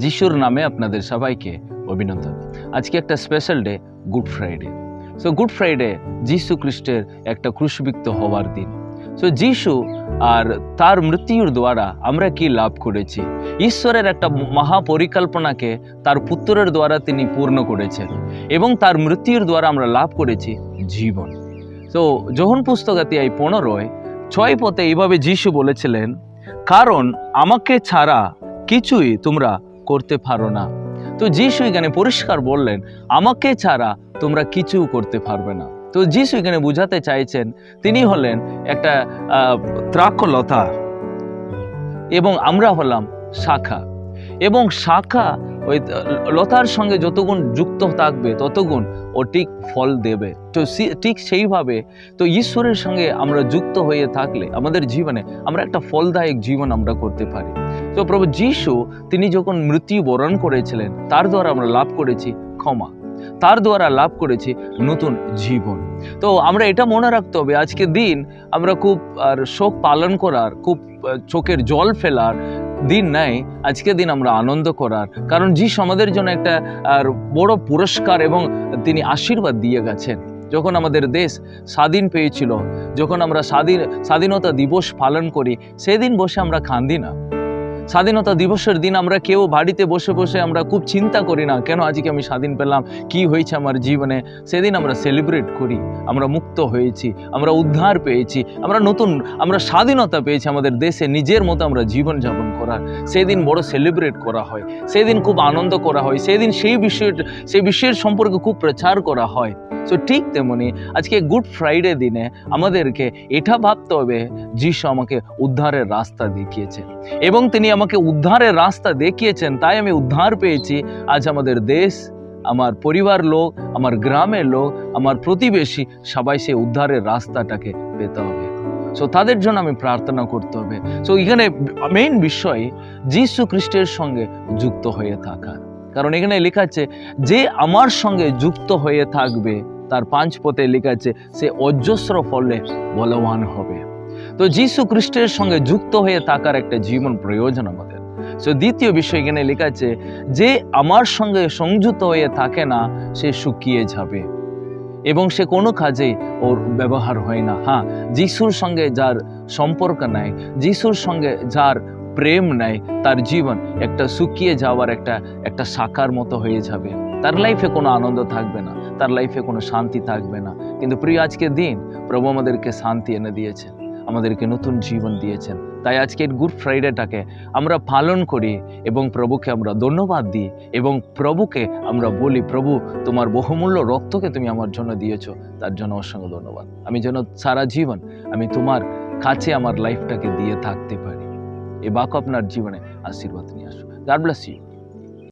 যিশুর নামে আপনাদের সবাইকে অভিনন্দন। আজকে একটা special day good Friday so good Friday যিশু খ্রিস্টের একটা ক্রুশবিক্ত হওয়ার দিন। সো যিশু আর তার মৃত্যুর দ্বারা আমরা কি লাভ করেছি? ঈশ্বরের একটা মহাপরিকল্পনাকে তার পুত্রের দ্বারা তিনি পূর্ণ করেছেন এবং তার মৃত্যুর দ্বারা আমরা লাভ করেছি জীবন। তো যখন পুস্তকাতে এই পনেরোয় ছয় পথে এইভাবে যিশু বলেছিলেন, কারণ আমাকে ছাড়া কিছুই তোমরা করতে পারো না। তো যিশু এখানে পরিষ্কার বললেন, আমাকে ছাড়া তোমরা কিছু করতে পারবে না। তো যিশু এখানে বুঝাতে চাইছেন, তিনি হলেন একটা ত্রাক্ষলতা এবং আমরা হলাম শাখা। এবং শাখা ওই লতার সঙ্গে যতগুণ যুক্ত থাকবে, ততগুণ ও ঠিক ফল দেবে। তো ঠিক সেইভাবে তো ঈশ্বরের সঙ্গে আমরা যুক্ত হয়ে থাকলে আমাদের জীবনে আমরা একটা ফলদায়ক জীবন আমরা করতে পারি। তো প্রভু যিশু, তিনি যখন মৃত্যু বরণ করেছিলেন, তার দ্বারা আমরা লাভ করেছি ক্ষমা। তার দ্বারা লাভ করেছি নতুন জীবন। তো আমরা এটা মনে রাখতে হবে, আজকে দিন আমরা খুব, আর শোক পালন করার, খুব চোখের জল ফেলার দিন নাই, আজকে দিন আমরা আনন্দ করার। কারণ যিশু আমাদের জন্য একটা, আর বড় পুরস্কার এবং তিনি আশীর্বাদ দিয়ে গেছেন। যখন আমাদের দেশ স্বাধীন পেয়েছিল, যখন আমরা স্বাধীন, স্বাধীনতা দিবস পালন করি, সেদিন বসে আমরা কান্দি না। স্বাধীনতা দিবসের দিন আমরা কেউ বাড়িতে বসে বসে আমরা খুব চিন্তা করি না, কেন আজকে আমি স্বাধীন পেলাম, কি হয়েছে আমার জীবনে? সেদিন আমরা সেলিব্রেট করি, আমরা মুক্ত হয়েছি, আমরা উদ্ধার পেয়েছি, আমরা নতুন, আমরা স্বাধীনতা পেয়েছি আমাদের দেশে, নিজের মতো আমরা জীবনযাপন করার সেদিন বড় সেলিব্রেট করা হয়, সেদিন খুব আনন্দ করা হয়, সেদিন সেই বিষয় সেই বিষয়ের সম্পর্কে খুব প্রচার করা হয়। সো ঠিক তেমনি আজকে গুড ফ্রাইডে দিনে আমাদেরকে এটা ভাবতে হবে, যিশু আমাকে উদ্ধারের রাস্তা দেখিয়েছে এবং তিনি আমাকে উদ্ধারের রাস্তা দেখিয়েছেন, তাই আমি উদ্ধার পেয়েছি। আজ আমাদের দেশ, আমার পরিবার লোক, আমার গ্রামের লোক, আমার প্রতিবেশী, সবাই সেই উদ্ধারের রাস্তাটাকে পেতে হবে। সো তাদের জন্য আমি প্রার্থনা করতে হবে। সো এখানে মেইন বিষয় যিশু খ্রিস্টের সঙ্গে যুক্ত হয়ে থাকা। কারণ এখানে লেখা আছে, যে আমার সঙ্গে যুক্ত হয়ে থাকবে, তার পাঁচ পথে লেখা আছে, সে অজস্র ফলে বলবান হবে। তো যিশু খ্রিস্টের সঙ্গে যুক্ত হয়ে থাকার একটা জীবন প্রয়োজন আমাদের। সো দ্বিতীয় বিষয় এখানে লেখা আছে, যে আমার সঙ্গে সংযুক্ত হয়ে থাকে না, সে শুকিয়ে যাবে। এবং সে কোনো কাজে ওর ব্যবহার হয় না। হ্যাঁ যিশুর সঙ্গে যার সম্পর্ক নাই, যিশুর সঙ্গে যার প্রেম নাই, তার জীবন একটা শুকিয়ে যাওয়ার একটা একটা শাখার মতো হয়ে যাবে। তার লাইফে কোনো আনন্দ থাকবে না, তার লাইফে কোনো শান্তি থাকবে না। কিন্তু প্রিয়, আজকের দিন প্রভু আমাদেরকে শান্তি এনে দিয়েছেন। আমাদেরকে নতুন জীবন দিয়েছেন। তাই আজকের গুড ফ্রাইডেটাকে আমরা পালন করি এবং প্রভুকে আমরা ধন্যবাদ দিই এবং প্রভুকে আমরা বলি, প্রভু, তোমার বহুমূল্য রক্তকে তুমি আমার জন্য দিয়েছ। তার জন্য অসংখ্য ধন্যবাদ। আমি যেন সারা জীবন আমি তোমার কাছে আমার লাইফটাকে দিয়ে থাকতে পারি। এ বাক আপনার জীবনে আশীর্বাদ নিয়ে আসো গাড ব্লেস ইউ